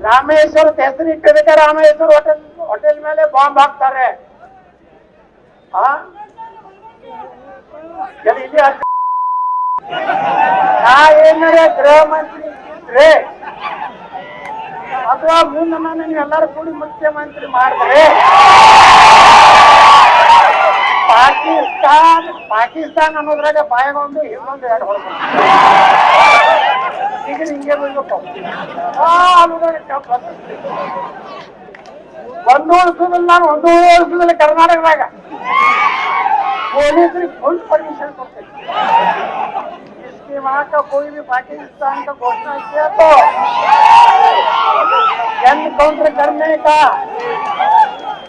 ರಾಮೇಶ್ವರದ ಹೆಸರು ಇಟ್ಟಿದ್ದಕ್ಕೆ Rameshwara hotel hotel ಮೇಲೆ ಬಾಂಬ್ ಹಾಕ್ತಾರೆ. ನಾ ಏನಾರ ಗೃಹ ಮಂತ್ರಿ ಇದ್ರೆ, ಅಥವಾ ಮುಂದೆ ನಾನು ಎಲ್ಲರೂ ಕೂಡಿ ಮುಖ್ಯಮಂತ್ರಿ ಮಾಡಿದ್ರೆ, ಪಾಕಿಸ್ತಾನ್ ಪಾಕಿಸ್ತಾನ್ ಅನ್ನೋದ್ರಾಗ ಬಾಯಗೊಂಡು ಇನ್ನೊಂದು ಎರಡು ಹೊಡ್ಕೊಂಡು ಈಗ ಹಿಂಗೆ ಬೀಳ್ಬೇಕು ಆ, ಅನ್ನೋದ್ರಾಗ ಕೆಂಪ್ ಬರ್ತೈತಿ. ಒಂದು ವರ್ಷದಲ್ಲಿ ನಾನು ಒಂದು ವರ್ಷದಲ್ಲಿ ಕರ್ನಾಟಕದಾಗ ಪೊಲೀಸರಿಗೆ ಫುಲ್ परमिशन ಕೊಡ್ತೇನೆ इसके वहाँ का कोई भी पाकिस्तान का घोषणा किया तो एनकाउंटर करने का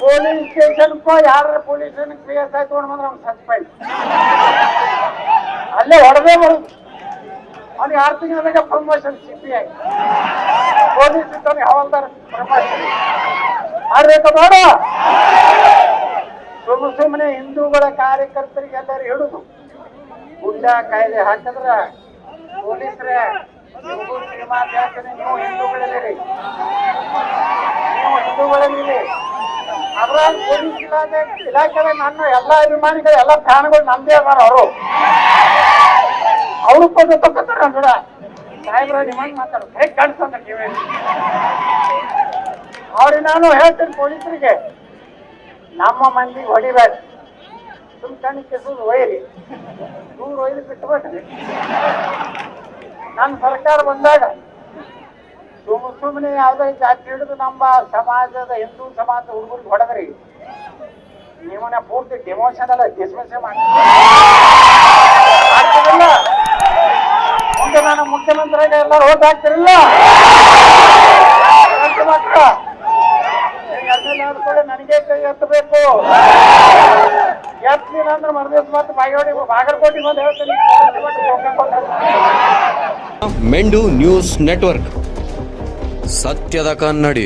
ಪೊಲೀಸ್ ಸ್ಟೇಷನ್ ಯಾರ ಪೊಲೀಸ್ ಕೇಸ್ ಆಯ್ತು ಅಂದ್ರೆ ಅವ್ನು ಸಸ್ಪೆಂಡ್ ಅಲ್ಲೇ ಹೊಡೆದೇ ಬರುದು ಅವ್ನಿಗೆ ಆರು ತಿಂಗಳದಾಗ promotion C P I police ಇದ್ದವನಿಗೆ ಹವಾಲ್ದಾರ ಪ್ರಮೋಷನ್ ಮಾಡ್ಬೇಕು ಬೇಡ ಸುಮ್ಮ ಸುಮ್ಮನೆ ಹಿಂದೂಗಳ ಕಾರ್ಯಕರ್ತರಿಗೆ ಎಲ್ಲರೂ ಹೇಳುದು. ಗುಂಡ ಕಾಯ್ದೆ ಹಾಕಿದ್ರ ಪೊಲೀಸರೇ ನಿಮಗೂ ಅದ್ರಾಗ ಇಲಾಖೆ ನನ್ನ ಎಲ್ಲ ಅಭಿಮಾನಿಗಳು, ಎಲ್ಲ ಫ್ಯಾನ್ಗಳು ನಮ್ದೇ ಅದಾರ ಅವರು. ಅವರು ಪದ ತಗೋತಾರ ನೋಡ ಸಾಹೇಬ್ರ ಮಾತಾಡೋ ಹೇಗೆ ಅವ್ರಿಗೆ ನಾನು ಹೇಳ್ತೀನಿ ಪೊಲೀಸರಿಗೆ. ನಮ್ಮ ಮಂದಿ ಹೊಡಿಬೇಡ. ಸುಮ್ ಕಣ್ಣು ಕೆಸದು ಒಯ್ಯಿರಿ. ದೂರ ಒಯ್ದು ಬಿಟ್ಬಿಟ್ರಿ ನನ್ನ ಸರ್ಕಾರ ಬಂದಾಗ ಸುಮ್ ಸುಮ್ಮನೆ ಯಾವುದೇ ಜಾತಿ ಹಿಡಿದು ನಮ್ಮ ಸಮಾಜದ ಹಿಂದೂ ಸಮಾಜದ ಹುಡುಗರು ಹೊಡೆದ್ರಿ. ನಿಮ್ಮನ್ನ ಪೂರ್ತಿ ಡಿಮೋಷನ್ ಎಲ್ಲ ಡಿಸ್ಮಿಸ್ ಮಾಡ್ತಿರಲ್ಲ ಮುಖ್ಯಮಂತ್ರಿಯಾಗ ಎಲ್ಲರೂ ಓಟ್ ಹಾಕ್ತಿರಲ್ಲ ಎತ್ತು ಮಕ್ಕಳ ಎದ್ದೆಲ್ಲ ಆದ್ಮೇಲೆ ನನಗೆ ಕೈ ಎತ್ತಬೇಕು. ಎತ್ತಲಿಲ್ಲ ಅಂದ್ರೆ ಮರದಿವ್ಸ ಮತ್ತೆ ಬಾಗೇವಾಡಿ, ಬಾಗಲಕೋಟೆ ಬಂದು ಹೇಳ್ತೀನಿ. ಮೆಂಡು ನ್ಯೂಸ್ ನೆಟ್ವರ್ಕ್. ಸತ್ಯದ ಕನ್ನಡಿ.